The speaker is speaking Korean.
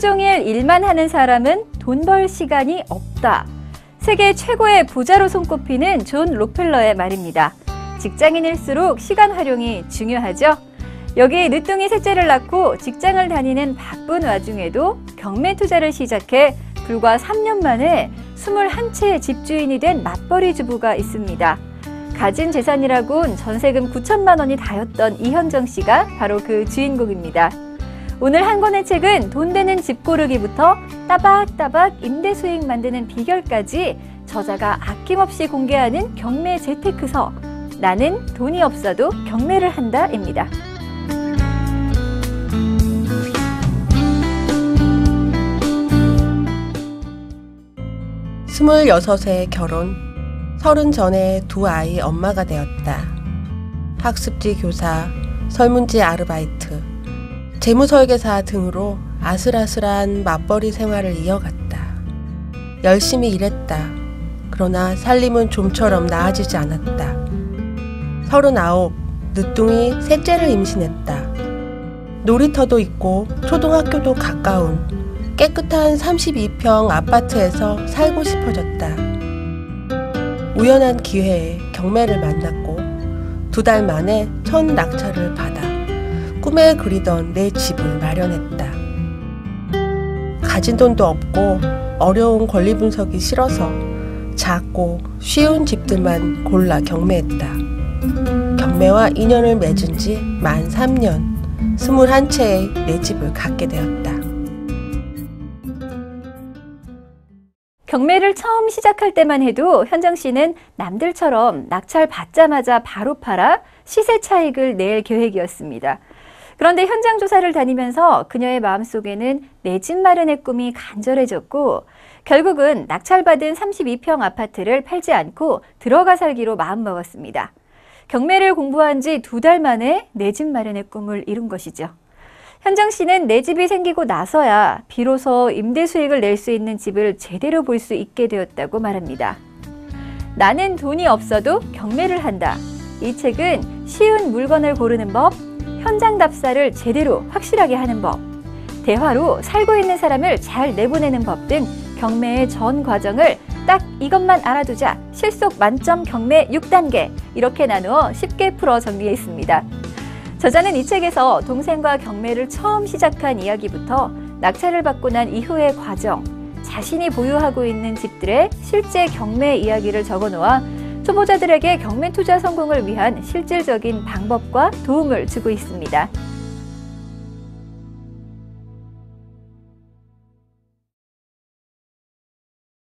종일 일만 하는 사람은 돈 벌 시간이 없다. 세계 최고의 부자로 손꼽히는 존 로펠러의 말입니다. 직장인일수록 시간 활용이 중요하죠. 여기 늦둥이 셋째를 낳고 직장을 다니는 바쁜 와중에도 경매 투자를 시작해 불과 3년 만에 21채의 집주인이 된 맞벌이 주부가 있습니다. 가진 재산이라곤 전세금 9천만 원이 다였던 이현정 씨가 바로 그 주인공입니다. 오늘 한 권의 책은 돈 되는 집 고르기부터 따박따박 임대 수익 만드는 비결까지 저자가 아낌없이 공개하는 경매 재테크서 나는 돈이 없어도 경매를 한다입니다. 스물여섯에 결혼, 서른 전에 두 아이 엄마가 되었다. 학습지 교사, 설문지 아르바이트, 재무설계사 등으로 아슬아슬한 맞벌이 생활을 이어갔다. 열심히 일했다. 그러나 살림은 좀처럼 나아지지 않았다. 서른아홉, 늦둥이 셋째를 임신했다. 놀이터도 있고 초등학교도 가까운 깨끗한 32평 아파트에서 살고 싶어졌다. 우연한 기회에 경매를 만났고 두 달 만에 첫 낙찰을 받아 꿈에 그리던 내 집을 마련했다. 가진 돈도 없고 어려운 권리 분석이 싫어서 작고 쉬운 집들만 골라 경매했다. 경매와 인연을 맺은 지 만 3년, 21채의 내 집을 갖게 되었다. 경매를 처음 시작할 때만 해도 현정 씨는 남들처럼 낙찰 받자마자 바로 팔아 시세 차익을 낼 계획이었습니다. 그런데 현장 조사를 다니면서 그녀의 마음속에는 내 집 마련의 꿈이 간절해졌고 결국은 낙찰받은 32평 아파트를 팔지 않고 들어가 살기로 마음먹었습니다. 경매를 공부한 지 두 달 만에 내 집 마련의 꿈을 이룬 것이죠. 현정 씨는 내 집이 생기고 나서야 비로소 임대 수익을 낼 수 있는 집을 제대로 볼 수 있게 되었다고 말합니다. 나는 돈이 없어도 경매를 한다. 이 책은 쉬운 물건을 고르는 법, 현장 답사를 제대로 확실하게 하는 법, 대화로 살고 있는 사람을 잘 내보내는 법 등 경매의 전 과정을 딱 이것만 알아두자 실속 만점 경매 6단계 이렇게 나누어 쉽게 풀어 정리했습니다. 저자는 이 책에서 동생과 경매를 처음 시작한 이야기부터 낙찰을 받고 난 이후의 과정, 자신이 보유하고 있는 집들의 실제 경매 이야기를 적어 놓아 초보자들에게 경매 투자 성공을 위한 실질적인 방법과 도움을 주고 있습니다.